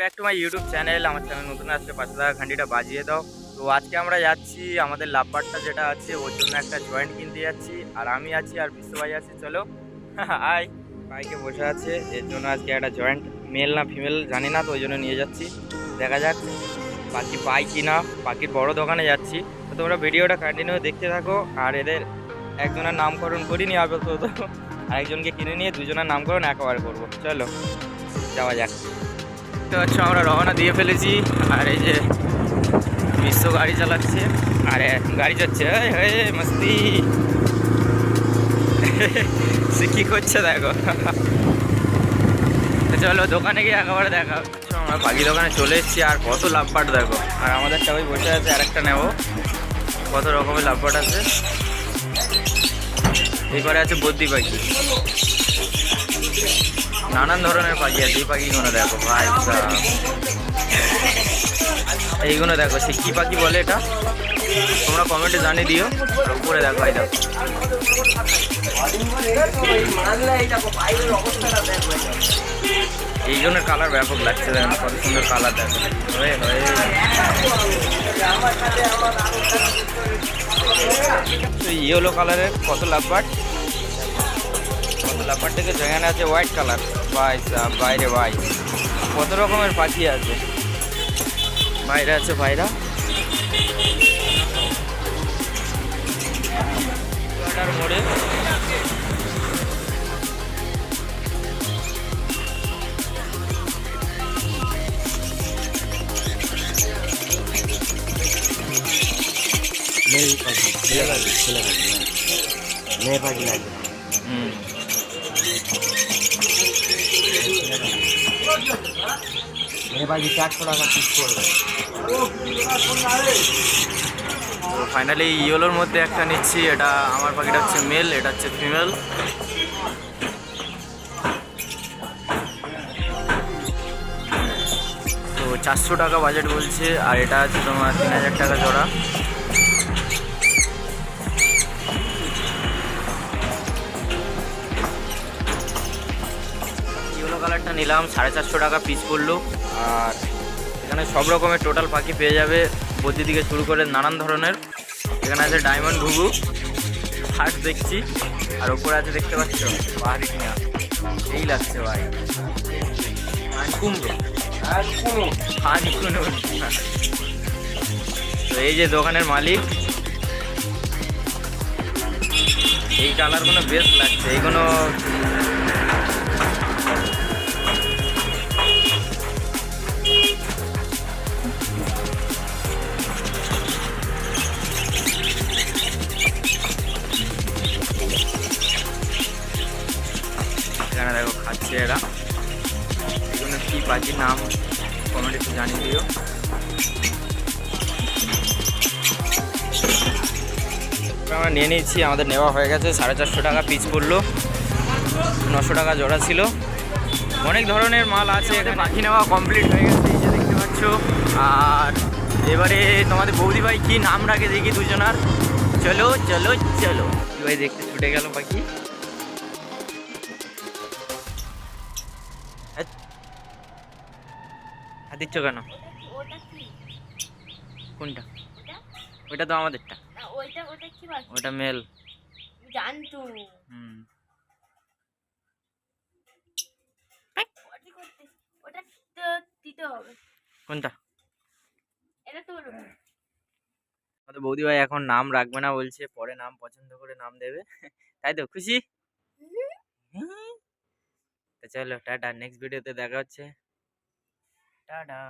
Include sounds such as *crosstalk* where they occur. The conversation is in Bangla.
Back to my YouTube channel, আমার চ্যানেল নতুন আসলে পাঁচশো টাকা ঘান্ডিটা বাজিয়ে দাও। তো আজকে আমরা যাচ্ছি, আমাদের লাভবারটা যেটা আছে, ওর জন্য একটা জয়েন্ট কিনতে যাচ্ছি। আর আমি আছি আর বিশ্বভাই আছে, চলো। *laughs* আয় বাইকে বসে আছে, এর জন্য আজকে একটা জয়েন্ট মেল না ফিমেল জানি না, তো ওই জন্য নিয়ে যাচ্ছি। দেখা যাক পাখি পাই কি না পাখির বড় দোকানে যাচ্ছি। তো তোমরা ভিডিওটা কন্টিনিউ দেখতে থাকো, আর এদের একজনের নামকরণ করিনি আপাতত। আর একজনকে কিনে নিয়ে দুজনের নামকরণ একবার করব। চলো, যাওয়া যাক। তো পাচ্ছ, আমরা রওনা দিয়ে ফেলেছি। আর এই যে বিশ্ব গাড়ি চালাচ্ছে। আর গাড়ি যাচ্ছে। মস্তি। সে কী করছে দেখো? চলো, দোকানে গিয়ে একেবারে দেখা। আমরা বাকি দোকানে চলে এসেছি। আর কত লাভপাট দেখো। আর আমাদের সবাই বসে আছে, আরেকটা নেব। কত রকমের লাভপাট আছে? এবারে আছে বদ্যি পাখি। নানান ধরনের পাখি আছে, এই পাখিগুলো দেখো, ভাই। এইগুলো দেখো, সে কি পাখি বলে এটা? তোমরা কমেন্টে জানিয়ে দিও উপরে দেখো, এই দেখো। এই জনের কালার ব্যাপক লাগছে, দেখো, কত সুন্দর কালার দেখো। হয়ে হয়ে ইয়েলো কালারের কত লাভবাট কত লাভবাট থেকে যেখানে আছে হোয়াইট কালার ভাই সাব, বাইরে ভাই কত রকমের পাখি আছে? বাইরে আছে ভাইরা? মোড়ে। মেয়ে পাখি ছেলে পাখি ছেলে পাখি মেয়ে পাখি লাগে হুম। চারশো টাকা পড়বে তো ফাইনালি ইয়েলোর মধ্যে একটা নিচ্ছি, এটা আমার পাখিটা হচ্ছে মেল এটা হচ্ছে ফিমেল তো চারশো টাকা বাজেট বলছে, আর এটা আছে তোমার তিন হাজার টাকা জোড়া। কালারটা নিলাম সাড়ে চারশো টাকা পিস পড়ল। আর এখানে সব রকমের টোটাল পাখি পেয়ে যাবে। বদ্যি থেকে শুরু করে নানান ধরনের। এখানে আছে ডায়মন্ড ঘুঘু হাট দেখছি। আর ওপরে আছে দেখতে পাচ্ছ? পাহাড়ি টিয়া এই লাগছে ভাই। কুমড়ো। কোনো তো এই যে দোকানের মালিক। এই কালারগুলো বেস্ট লাগছে। এইগুলো খাচ্ছে এরা এগুলো কি নাম কমেন্ট একটু জানিয়ে দিও। আমরা নিয়ে নিয়েছি, আমাদের নেওয়া হয়ে গেছে। সাড়ে চারশো টাকা পিস পড়ল। নশো টাকা জোড়া ছিল। অনেক ধরনের মাল আছে, এখানে পাখি নেওয়া কমপ্লিট হয়ে গেছে, এই যে দেখতে পাচ্ছ। আর এবারে তোমাদের বৌদি ভাই কি নাম রাখে দেখি দুজনার। চলো চলো চলো। ভাই দেখতে ছুটে গেল পাখি। দিচ্ছ কেন? কোনটা? ওটা? ওইটা তো আমাদেরটা। ওইটা ওটা মেল। জানতু। হুম। কোনটা? আমাদের বৌদি ভাই এখন নাম রাখবে না বলছে পরে নাম পছন্দ করে নাম দেবে। তাই তো খুশি? চলো টাটা নেক্সট ভিডিওতে দেখা হচ্ছে। টাটা